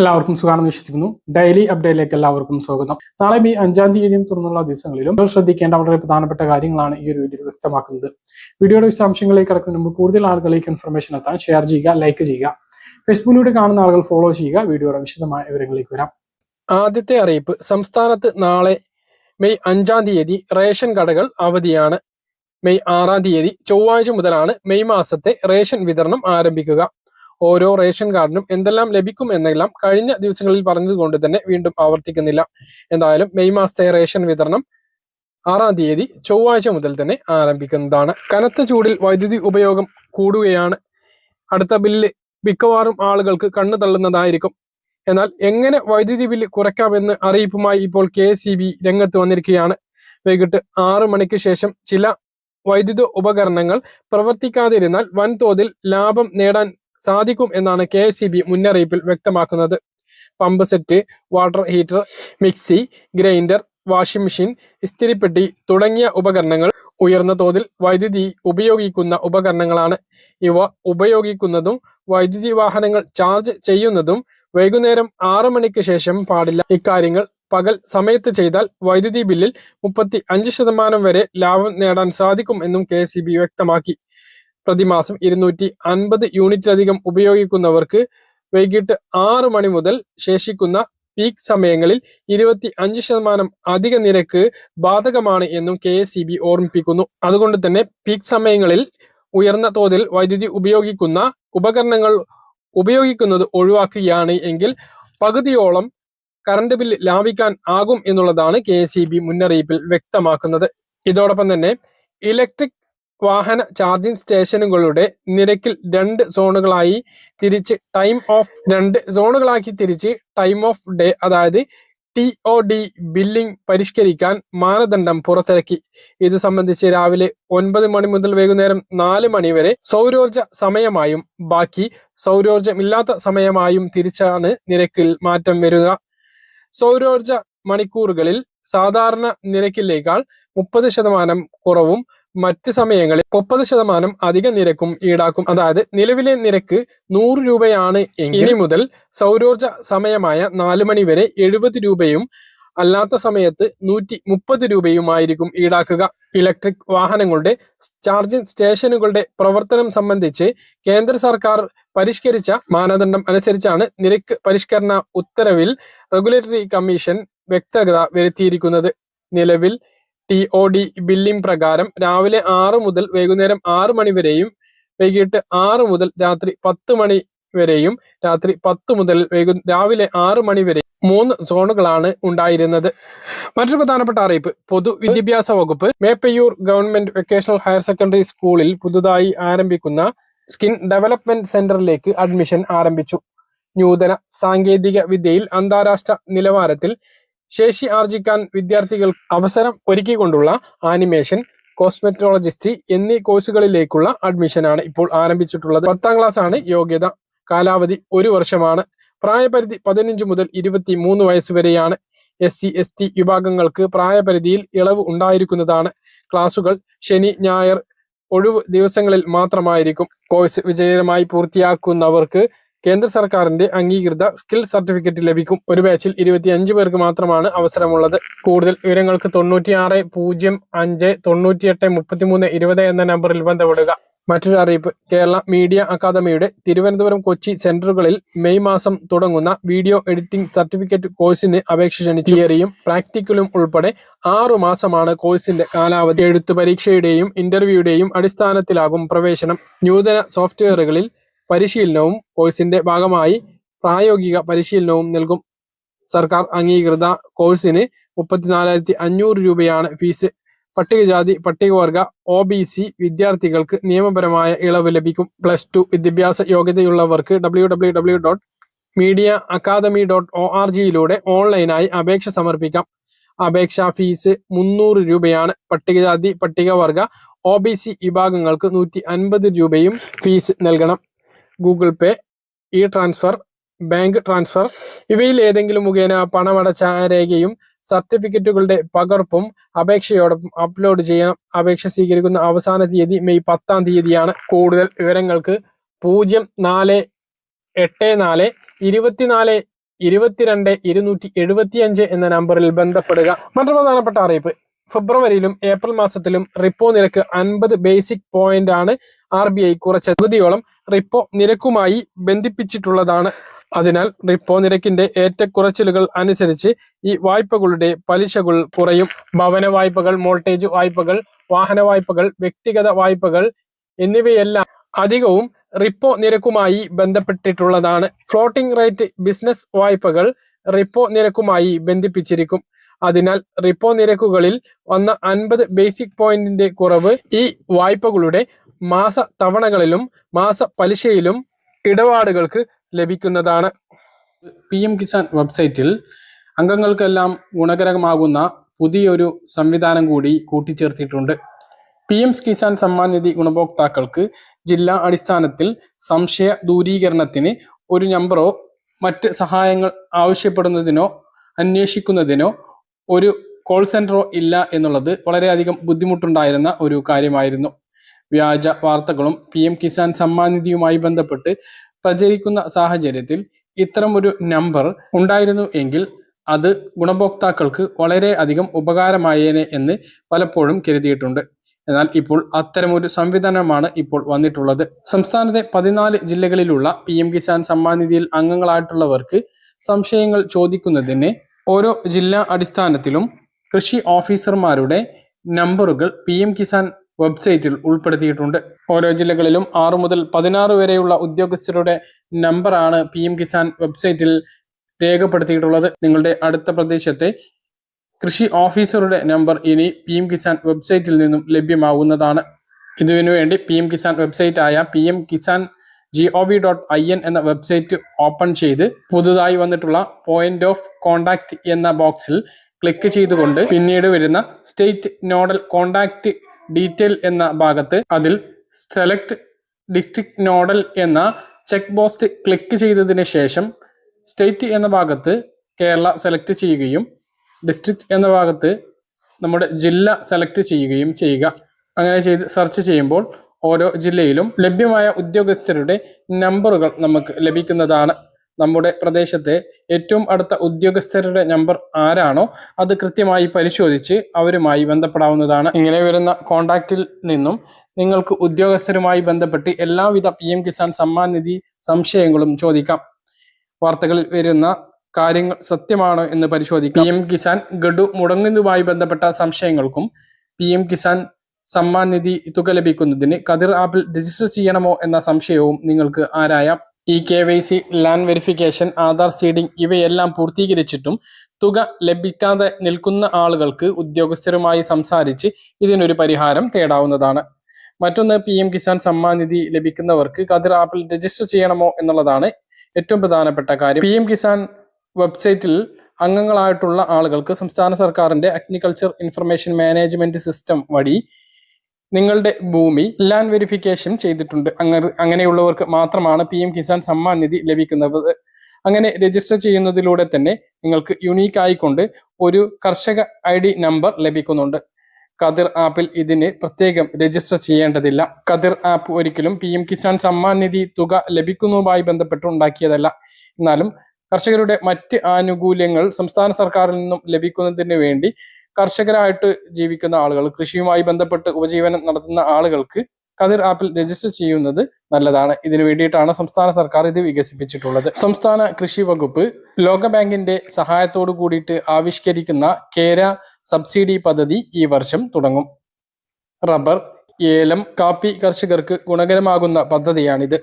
എല്ലാവർക്കും സുഖമാണെന്ന് വിശ്വസിക്കുന്നു. ഡെയിലി അപ്ഡേറ്റിലേക്ക് എല്ലാവർക്കും സ്വാഗതം. നാളെ മെയ് അഞ്ചാം തീയതിയും തുടർന്നുള്ള ദിവസങ്ങളിലും ശ്രദ്ധിക്കേണ്ട വളരെ പ്രധാനപ്പെട്ട കാര്യങ്ങളാണ് ഈ ഒരു വീഡിയോ വ്യക്തമാക്കുന്നത്. വീഡിയോയുടെ വിശദാംശങ്ങളിലേക്ക് കടക്കുന്നതിന് മുമ്പ് കൂടുതൽ ആളുകളിലേക്ക് ഇൻഫർമേഷൻ എത്താൻ ഷെയർ ചെയ്യുക ലൈക്ക് ചെയ്യുക. ഫേസ്ബുക്കിലൂടെ കാണുന്ന ആളുകൾ ഫോളോ ചെയ്യുക. വീഡിയോയുടെ വിശദമായ വിവരങ്ങളിലേക്ക് വരാം. ആദ്യത്തെ അറിയിപ്പ് സംസ്ഥാനത്ത് നാളെ മെയ് അഞ്ചാം തീയതി റേഷൻ കടകൾ അവധിയാണ്. മെയ് ആറാം തീയതി ചൊവ്വാഴ്ച മുതലാണ് മെയ് മാസത്തെ റേഷൻ വിതരണം ആരംഭിക്കുക. ഓരോ റേഷൻ കാർഡിനും എന്തെല്ലാം ലഭിക്കും എന്നെല്ലാം കഴിഞ്ഞ ദിവസങ്ങളിൽ പറഞ്ഞതുകൊണ്ട് തന്നെ വീണ്ടും ആവർത്തിക്കുന്നില്ല. എന്തായാലും മെയ് മാസത്തെ റേഷൻ വിതരണം ആറാം തീയതി ചൊവ്വാഴ്ച മുതൽ തന്നെ ആരംഭിക്കുന്നതാണ്. കനത്ത ചൂടിൽ വൈദ്യുതി ഉപയോഗം കൂടുകയാണ്. അടുത്ത ബില്ല് മിക്കവാറും ആളുകൾക്ക് കണ്ണു തള്ളുന്നതായിരിക്കും. എന്നാൽ എങ്ങനെ വൈദ്യുതി ബില്ല് കുറയ്ക്കാമെന്ന് അറിയിപ്പുമായി ഇപ്പോൾ കെ രംഗത്ത് വന്നിരിക്കുകയാണ്. വൈകിട്ട് ആറ് മണിക്ക് ശേഷം ചില വൈദ്യുത ഉപകരണങ്ങൾ പ്രവർത്തിക്കാതിരുന്നാൽ വൻതോതിൽ ലാഭം നേടാൻ സാധിക്കും എന്നാണ് കെ മുന്നറിയിപ്പിൽ വ്യക്തമാക്കുന്നത്. Pump set water heater mixie grinder washing machine ഇസ്തിരിപ്പെട്ടി തുടങ്ങിയ ഉപകരണങ്ങൾ ഉയർന്ന തോതിൽ വൈദ്യുതി ഉപയോഗിക്കുന്ന ഉപകരണങ്ങളാണ്. ഇവ ഉപയോഗിക്കുന്നതും വൈദ്യുതി വാഹനങ്ങൾ ചാർജ് ചെയ്യുന്നതും വൈകുന്നേരം ആറു മണിക്ക് ശേഷം പാടില്ല. ഇക്കാര്യങ്ങൾ പകൽ സമയത്ത് ചെയ്താൽ വൈദ്യുതി ബില്ലിൽ മുപ്പത്തി അഞ്ച് ശതമാനം വരെ ലാഭം നേടാൻ സാധിക്കും എന്നും കെ വ്യക്തമാക്കി. പ്രതിമാസം ഇരുന്നൂറ്റി അൻപത് യൂണിറ്റിലധികം ഉപയോഗിക്കുന്നവർക്ക് വൈകിട്ട് ആറ് മണി മുതൽ ശേഷിക്കുന്ന പീക്ക് സമയങ്ങളിൽ ഇരുപത്തി അഞ്ച് ശതമാനം അധിക നിരക്ക് ബാധകമാണ് എന്നും കെ എസ് ഓർമ്മിപ്പിക്കുന്നു. അതുകൊണ്ട് തന്നെ പീക്ക് സമയങ്ങളിൽ ഉയർന്ന തോതിൽ വൈദ്യുതി ഉപയോഗിക്കുന്ന ഉപകരണങ്ങൾ ഉപയോഗിക്കുന്നത് ഒഴിവാക്കുകയാണ് എങ്കിൽ പകുതിയോളം കറണ്ട് ബില്ല് ലാഭിക്കാൻ ആകും എന്നുള്ളതാണ് കെ എസ് ഇ ബി മുന്നറിയിപ്പിൽ വ്യക്തമാക്കുന്നത്. ഇതോടൊപ്പം തന്നെ ഇലക്ട്രിക് വാഹന ചാർജിംഗ് സ്റ്റേഷനുകളുടെ നിരക്കിൽ രണ്ട് സോണുകളായി തിരിച്ച് ടൈം ഓഫ് രണ്ട് സോണുകളാക്കി തിരിച്ച് ടൈം ഓഫ് ഡേ അതായത് ടി ഒ ഡി ബില്ലിംഗ് പരിഷ്കരിക്കാൻ മാനദണ്ഡം പുറത്തിറക്കി. ഇത് സംബന്ധിച്ച് രാവിലെ ഒൻപത് മണി മുതൽ വൈകുന്നേരം നാല് മണി വരെ സൗരോർജ സമയമായും ബാക്കി സൗരോർജമില്ലാത്ത സമയമായും തിരിച്ചാണ് നിരക്കിൽ മാറ്റം വരിക. സൗരോർജ മണിക്കൂറുകളിൽ സാധാരണ നിരക്കിലേക്കാൾ മുപ്പത് ശതമാനം കുറവും മറ്റ് സമയങ്ങളിൽ മുപ്പത് ശതമാനം അധിക നിരക്കും ഈടാക്കും. അതായത് നിലവിലെ നിരക്ക് നൂറ് രൂപയാണ് ഇനി മുതൽ സൗരോർജ സമയമായ നാല് മണി വരെ എഴുപത് രൂപയും അല്ലാത്ത സമയത്ത് നൂറ്റി മുപ്പത് രൂപയുമായിരിക്കും ഈടാക്കുക. ഇലക്ട്രിക് വാഹനങ്ങളുടെ ചാർജിംഗ് സ്റ്റേഷനുകളുടെ പ്രവർത്തനം സംബന്ധിച്ച് കേന്ദ്ര സർക്കാർ പരിഷ്കരിച്ച മാനദണ്ഡം അനുസരിച്ചാണ് നിരക്ക് പരിഷ്കരണ ഉത്തരവിൽ റെഗുലേറ്ററി കമ്മീഷൻ വ്യക്തത വരുത്തിയിരിക്കുന്നത്. നിലവിൽ ടി ഒ ഡി ബില്ലിംഗ് പ്രകാരം രാവിലെ ആറ് മുതൽ വൈകുന്നേരം ആറ് മണി വരെയും വൈകിട്ട് ആറ് മുതൽ രാത്രി പത്ത് മണി വരെയും രാത്രി പത്ത് മുതൽ വൈകു രാവിലെ ആറ് മണി വരെ മൂന്ന് സോണുകളാണ് ഉണ്ടായിരുന്നത്. മറ്റൊരു പ്രധാനപ്പെട്ട അറിയിപ്പ് പൊതുവിദ്യാഭ്യാസ വകുപ്പ് Meppayyur government vocational higher secondary സ്കൂളിൽ പുതുതായി ആരംഭിക്കുന്ന സ്കിൻ ഡെവലപ്മെന്റ് സെന്ററിലേക്ക് അഡ്മിഷൻ ആരംഭിച്ചു. നൂതന സാങ്കേതിക വിദ്യയിൽ അന്താരാഷ്ട്ര നിലവാരത്തിൽ ശേഷി ആർജിക്കാൻ വിദ്യാർത്ഥികൾ അവസരം ഒരുക്കിക്കൊണ്ടുള്ള ആനിമേഷൻ കോസ്മെറ്റോളജിസ്റ്റ് എന്നീ കോഴ്സുകളിലേക്കുള്ള അഡ്മിഷനാണ് ഇപ്പോൾ ആരംഭിച്ചിട്ടുള്ളത്. പത്താം ക്ലാസ് ആണ് യോഗ്യത. കാലാവധി ഒരു വർഷമാണ്. പ്രായപരിധി പതിനഞ്ച് മുതൽ ഇരുപത്തി മൂന്ന് വയസ്സ് വരെയാണ് എസ് സി എസ് ടി വിഭാഗങ്ങൾക്ക് പ്രായപരിധിയിൽ ഇളവ് ഉണ്ടായിരിക്കുന്നതാണ്. ക്ലാസുകൾ ശനി ഞായർ ഒഴിവ് ദിവസങ്ങളിൽ മാത്രമായിരിക്കും. കോഴ്സ് വിജയകരമായി പൂർത്തിയാക്കുന്നവർക്ക് കേന്ദ്ര സർക്കാരിന്റെ അംഗീകൃത സ്കിൽ സർട്ടിഫിക്കറ്റ് ലഭിക്കും. ഒരു ബാച്ചിൽ ഇരുപത്തി അഞ്ച് പേർക്ക് മാത്രമാണ് അവസരമുള്ളത്. കൂടുതൽ വിവരങ്ങൾക്ക് തൊണ്ണൂറ്റി ആറ് പൂജ്യം അഞ്ച് തൊണ്ണൂറ്റിയെട്ട് മുപ്പത്തിമൂന്ന് ഇരുപത് എന്ന നമ്പറിൽ ബന്ധപ്പെടുക. മറ്റൊരു അറിയിപ്പ് കേരള മീഡിയ അക്കാദമിയുടെ തിരുവനന്തപുരം കൊച്ചി സെന്ററുകളിൽ മെയ് മാസം തുടങ്ങുന്ന വീഡിയോ എഡിറ്റിംഗ് സർട്ടിഫിക്കറ്റ് കോഴ്സിന് അപേക്ഷ ക്ഷണിച്ചു. തിയറിയും പ്രാക്ടിക്കലും ഉൾപ്പെടെ ആറു മാസമാണ് കോഴ്സിന്റെ കാലാവധി. എഴുത്തു പരീക്ഷയുടെയും ഇന്റർവ്യൂയുടെയും അടിസ്ഥാനത്തിലാകും പ്രവേശനം. നൂതന സോഫ്റ്റ്വെയറുകളിൽ പരിശീലനവും കോഴ്സിന്റെ ഭാഗമായി പ്രായോഗിക പരിശീലനവും നൽകും. സർക്കാർ അംഗീകൃത കോഴ്സിന് മുപ്പത്തിനാലായിരത്തി അഞ്ഞൂറ് രൂപയാണ് ഫീസ്. പട്ടികജാതി പട്ടികവർഗ ഒ ബി സി വിദ്യാർത്ഥികൾക്ക് നിയമപരമായ ഇളവ് ലഭിക്കും. പ്ലസ് ടു വിദ്യാഭ്യാസ യോഗ്യതയുള്ളവർക്ക് W W W dot media academy dot O R ജിയിലൂടെ ഓൺലൈനായി അപേക്ഷ സമർപ്പിക്കാം. അപേക്ഷാ ഫീസ് മുന്നൂറ് രൂപയാണ്. പട്ടികജാതി പട്ടികവർഗ ഒ ബി സി വിഭാഗങ്ങൾക്ക് നൂറ്റി അൻപത് രൂപയും ഫീസ് നൽകണം. Google Pay e transfer bank transfer ഇവയിൽ ഏതെങ്കിലും മുഖേന പണമടച്ച രേഖയും സർട്ടിഫിക്കറ്റുകളുടെ പകർപ്പും അപേക്ഷയോടൊപ്പം അപ്ലോഡ് ചെയ്യണം അപേക്ഷ സ്വീകരിക്കുന്ന അവസാന തീയതി മെയ് പത്താം തീയതിയാണ്. കൂടുതൽ വിവരങ്ങൾക്ക് പൂജ്യം നാല് എട്ട് നാല് ഇരുപത്തിനാല് ഇരുപത്തിരണ്ട് ഇരുന്നൂറ്റി എഴുപത്തിയഞ്ച് എന്ന നമ്പറിൽ ബന്ധപ്പെടുക. മറ്റൊരു പ്രധാനപ്പെട്ട അറിയിപ്പ്. ഫെബ്രുവരിയിലും ഏപ്രിൽ മാസത്തിലും റിപ്പോ നിരക്ക് അൻപത് ബേസിക് പോയിന്റ് ആണ് ആർ ബി ഐ കുറച്ച പകുതിയോളം റിപ്പോ നിരക്കുമായി ബന്ധിപ്പിച്ചിട്ടുള്ളതാണ്. അതിനാൽ റിപ്പോ നിരക്കിന്റെ ഏറ്റക്കുറച്ചിലുകൾ അനുസരിച്ച് ഈ വായ്പകളുടെ പലിശകൾ കുറയും. ഭവന വായ്പകൾ മോൾട്ടേജ് വായ്പകൾ വാഹന വായ്പകൾ വ്യക്തിഗത വായ്പകൾ എന്നിവയെല്ലാം അധികവും റിപ്പോ നിരക്കുമായി ബന്ധപ്പെട്ടിട്ടുള്ളതാണ്. ഫ്ലോട്ടിംഗ് റേറ്റ് ബിസിനസ് വായ്പകൾ റിപ്പോ നിരക്കുമായി ബന്ധിപ്പിച്ചിരിക്കും. അതിനാൽ റിപ്പോ നിരക്കുകളിൽ വന്ന അൻപത് ബേസിക് പോയിന്റിന്റെ കുറവ് ഈ വായ്പകളുടെ മാസ തവണകളിലും മാസ പലിശയിലും ഇടപാടുകൾക്ക് ലഭിക്കുന്നതാണ്. പി എം കിസാൻ വെബ്സൈറ്റിൽ അംഗങ്ങൾക്കെല്ലാം ഗുണകരമാകുന്ന പുതിയൊരു സംവിധാനം കൂടി കൂട്ടിച്ചേർത്തിട്ടുണ്ട്. പി എം കിസാൻ സമ്മാൻ നിധി ഗുണഭോക്താക്കൾക്ക് ജില്ലാ അടിസ്ഥാനത്തിൽ സംശയ ദൂരീകരണത്തിന് ഒരു നമ്പറോ മറ്റ് സഹായങ്ങൾ ആവശ്യപ്പെടുന്നതിനോ അന്വേഷിക്കുന്നതിനോ ഒരു കോൾ സെന്ററോ ഇല്ല എന്നുള്ളത് വളരെയധികം ബുദ്ധിമുട്ടുണ്ടായിരുന്ന ഒരു കാര്യമായിരുന്നു. വ്യാജ വാർത്തകളും പി എം കിസാൻ സമ്മാൻ നിധിയുമായി ബന്ധപ്പെട്ട് പ്രചരിക്കുന്ന സാഹചര്യത്തിൽ ഇത്തരം ഒരു നമ്പർ ഉണ്ടായിരുന്നു എങ്കിൽ അത് ഗുണഭോക്താക്കൾക്ക് വളരെ അധികം ഉപകാരമായേനെ എന്ന് പലപ്പോഴും കരുതിയിട്ടുണ്ട്. എന്നാൽ ഇപ്പോൾ അത്തരമൊരു സംവിധാനമാണ് ഇപ്പോൾ വന്നിട്ടുള്ളത്. സംസ്ഥാനത്തെ പതിനാല് ജില്ലകളിലുള്ള പി എം കിസാൻ സമ്മാൻ നിധിയിൽ അംഗങ്ങളായിട്ടുള്ളവർക്ക് സംശയങ്ങൾ ചോദിക്കുന്നതിന് ഓരോ ജില്ലാ അടിസ്ഥാനത്തിലും കൃഷി ഓഫീസർമാരുടെ നമ്പറുകൾ പി എം കിസാൻ വെബ്സൈറ്റിൽ ഉൾപ്പെടുത്തിയിട്ടുണ്ട്. ഓരോ ജില്ലകളിലും ആറു മുതൽ പതിനാറ് വരെയുള്ള ഉദ്യോഗസ്ഥരുടെ നമ്പറാണ് പി എം കിസാൻ വെബ്സൈറ്റിൽ രേഖപ്പെടുത്തിയിട്ടുള്ളത്. നിങ്ങളുടെ അടുത്ത പ്രദേശത്തെ കൃഷി ഓഫീസറുടെ നമ്പർ ഇനി പി എം കിസാൻ വെബ്സൈറ്റിൽ നിന്നും ലഭ്യമാകുന്നതാണ് ഇതിനു വേണ്ടി പി എം കിസാൻ വെബ്സൈറ്റ് ആയ P M Kisan G O V dot I N എന്ന വെബ്സൈറ്റ് ഓപ്പൺ ചെയ്ത് പുതുതായി വന്നിട്ടുള്ള പോയിന്റ് ഓഫ് കോണ്ടാക്ട് എന്ന ബോക്സിൽ ക്ലിക്ക് ചെയ്തുകൊണ്ട് പിന്നീട് വരുന്ന സ്റ്റേറ്റ് നോഡൽ കോണ്ടാക്ട് ഡീറ്റെയിൽ എന്ന ഭാഗത്ത് അതിൽ സെലക്ട് ഡിസ്ട്രിക്ട് നോഡൽ എന്ന ചെക്ക് ബോക്സ് ക്ലിക്ക് ചെയ്തതിന് ശേഷം സ്റ്റേറ്റ് എന്ന ഭാഗത്ത് കേരള സെലക്ട് ചെയ്യുകയും ഡിസ്ട്രിക്ട് എന്ന ഭാഗത്ത് നമ്മുടെ ജില്ല സെലക്ട് ചെയ്യുകയും ചെയ്യുക. അങ്ങനെ ചെയ്ത് സെർച്ച് ചെയ്യുമ്പോൾ ഓരോ ജില്ലയിലും ലഭ്യമായ ഉദ്യോഗസ്ഥരുടെ നമ്പറുകൾ നമുക്ക് ലഭിക്കുന്നതാണ്. നമ്മുടെ പ്രദേശത്തെ ഏറ്റവും അടുത്ത ഉദ്യോഗസ്ഥരുടെ നമ്പർ ആരാണോ അത് കൃത്യമായി പരിശോധിച്ച് അവരുമായി ബന്ധപ്പെടാവുന്നതാണ്. ഇങ്ങനെ വരുന്ന കോണ്ടാക്റ്റിൽ നിന്നും നിങ്ങൾക്ക് ഉദ്യോഗസ്ഥരുമായി ബന്ധപ്പെട്ട് എല്ലാവിധ പി എം കിസാൻ സമ്മാൻ നിധി സംശയങ്ങളും ചോദിക്കാം. വാർത്തകളിൽ വരുന്ന കാര്യങ്ങൾ സത്യമാണോ എന്ന് പരിശോധിക്കാം. പി എം കിസാൻ ഗഡു മുടങ്ങുന്നതുമായി ബന്ധപ്പെട്ട സംശയങ്ങൾക്കും പി എം കിസാൻ സമ്മാൻ നിധി തുക ലഭിക്കുന്നതിന് കതിർ ആപ്പിൽ രജിസ്റ്റർ ചെയ്യണമോ എന്ന സംശയവും നിങ്ങൾക്ക് ആരായാം. E K Y C land verification Aadhaar seeding ഇവയെല്ലാം പൂർത്തീകരിച്ചിട്ടും തുക ലഭിക്കാതെ നിൽക്കുന്ന ആളുകൾക്ക് ഉദ്യോഗസ്ഥരുമായി സംസാരിച്ച് ഇതിനൊരു പരിഹാരം തേടാവുന്നതാണ്. മറ്റൊന്ന് പി എം കിസാൻ സമ്മാൻ നിധി ലഭിക്കുന്നവർക്ക് കതിർ ആപ്പിൽ രജിസ്റ്റർ ചെയ്യണമോ എന്നുള്ളതാണ് ഏറ്റവും പ്രധാനപ്പെട്ട കാര്യം. പി എം കിസാൻ വെബ്സൈറ്റിൽ അംഗങ്ങളായിട്ടുള്ള ആളുകൾക്ക് സംസ്ഥാന സർക്കാരിന്റെ അഗ്രികൾച്ചർ ഇൻഫർമേഷൻ മാനേജ്മെന്റ് സിസ്റ്റം വഴി നിങ്ങളുടെ ഭൂമി ലാൻഡ് വെരിഫിക്കേഷൻ ചെയ്തിട്ടുണ്ട്. അങ്ങനെ അങ്ങനെയുള്ളവർക്ക് മാത്രമാണ് പി എം കിസാൻ സമ്മാൻ നിധി ലഭിക്കുന്നത്. അങ്ങനെ രജിസ്റ്റർ ചെയ്യുന്നതിലൂടെ തന്നെ നിങ്ങൾക്ക് യുണീക്ക് ആയിക്കൊണ്ട് ഒരു കർഷക ഐ ഡി നമ്പർ ലഭിക്കുന്നുണ്ട്. കതിർ ആപ്പിൽ ഇതിന് പ്രത്യേകം രജിസ്റ്റർ ചെയ്യേണ്ടതില്ല. കതിർ ആപ്പ് ഒരിക്കലും പി എം കിസാൻ സമ്മാൻ നിധി തുക ലഭിക്കുന്നതുമായി ബന്ധപ്പെട്ട് ഉണ്ടാക്കിയതല്ല. എന്നാലും കർഷകരുടെ മറ്റ് ആനുകൂല്യങ്ങൾ സംസ്ഥാന സർക്കാരിൽ നിന്നും ലഭിക്കുന്നതിന് വേണ്ടി കർഷകരായിട്ട് ജീവിക്കുന്ന ആളുകൾ കൃഷിയുമായി ബന്ധപ്പെട്ട് ഉപജീവനം നടത്തുന്ന ആളുകൾക്ക് കതിർ ആപ്പിൽ രജിസ്റ്റർ ചെയ്യുന്നത് നല്ലതാണ്. ഇതിനു വേണ്ടിയിട്ടാണ് സംസ്ഥാന സർക്കാർ ഇത് വികസിപ്പിച്ചിട്ടുള്ളത്. സംസ്ഥാന കൃഷി വകുപ്പ് ലോകബാങ്കിന്റെ സഹായത്തോടു കൂടിയിട്ട് ആവിഷ്കരിക്കുന്ന കേര സബ്സിഡി പദ്ധതി ഈ വർഷം തുടങ്ങും. റബ്ബർ ഏലം കാപ്പി കർഷകർക്ക് ഗുണകരമാകുന്ന പദ്ധതിയാണിത്.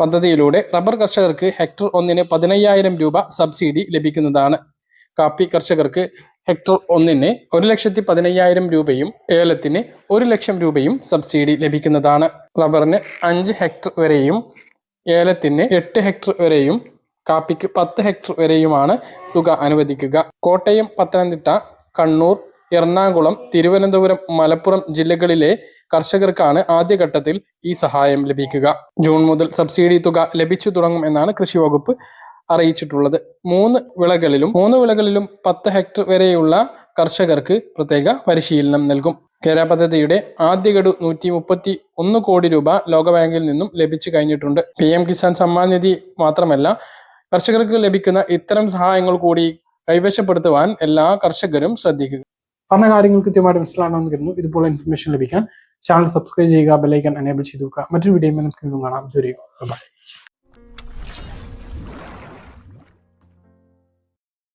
പദ്ധതിയിലൂടെ റബ്ബർ കർഷകർക്ക് ഹെക്ടർ ഒന്നിന് പതിനയ്യായിരം രൂപ സബ്സിഡി ലഭിക്കുന്നതാണ്. കാപ്പി കർഷകർക്ക് ഹെക്ടർ ഒന്നിന് ഒരു ലക്ഷത്തി പതിനയ്യായിരം രൂപയും ഏലത്തിന് ഒരു ലക്ഷം രൂപയും സബ്സിഡി ലഭിക്കുന്നതാണ്. റബ്ബറിന് അഞ്ച് ഹെക്ടർ വരെയും ഏലത്തിന് എട്ട് ഹെക്ടർ വരെയും കാപ്പിക്ക് പത്ത് ഹെക്ടർ വരെയുമാണ് തുക അനുവദിക്കുക. കോട്ടയം പത്തനംതിട്ട കണ്ണൂർ എറണാകുളം തിരുവനന്തപുരം മലപ്പുറം ജില്ലകളിലെ കർഷകർക്കാണ് ആദ്യഘട്ടത്തിൽ ഈ സഹായം ലഭിക്കുക. ജൂൺ മുതൽ സബ്സിഡി തുക ലഭിച്ചു തുടങ്ങും എന്നാണ് കൃഷി വകുപ്പ് അറിയിച്ചിട്ടുള്ളത്. മൂന്ന് വിളകളിലും മൂന്ന് വിളകളിലും പത്ത് ഹെക്ടർ വരെയുള്ള കർഷകർക്ക് പ്രത്യേക പരിശീലനം നൽകും. കേര പദ്ധതിയുടെ ആദ്യ നൂറ്റി മുപ്പത്തി ഒന്ന് കോടി രൂപ ലോകബാങ്കിൽ നിന്നും ലഭിച്ചു കഴിഞ്ഞിട്ടുണ്ട്. പി എം കിസാൻ സമ്മാൻ നിധി മാത്രമല്ല കർഷകർക്ക് ലഭിക്കുന്ന ഇത്തരം സഹായങ്ങൾ കൂടി കൈവശപ്പെടുത്തുവാൻ എല്ലാ കർഷകരും ശ്രദ്ധിക്കുക. പറഞ്ഞ കാര്യങ്ങൾ കൃത്യമായിട്ട് മനസ്സിലാണെന്ന് കരുതുന്നു. ഇതുപോലെ ഇൻഫർമേഷൻ ലഭിക്കാൻ ചാനൽ സബ്സ്ക്രൈബ് ചെയ്യുക ബെലൈക്കൻ എനേബിൾ ചെയ്തു മറ്റൊരു വീഡിയോ നമുക്ക് കാണാം. ഇതുവരെയും ബൈ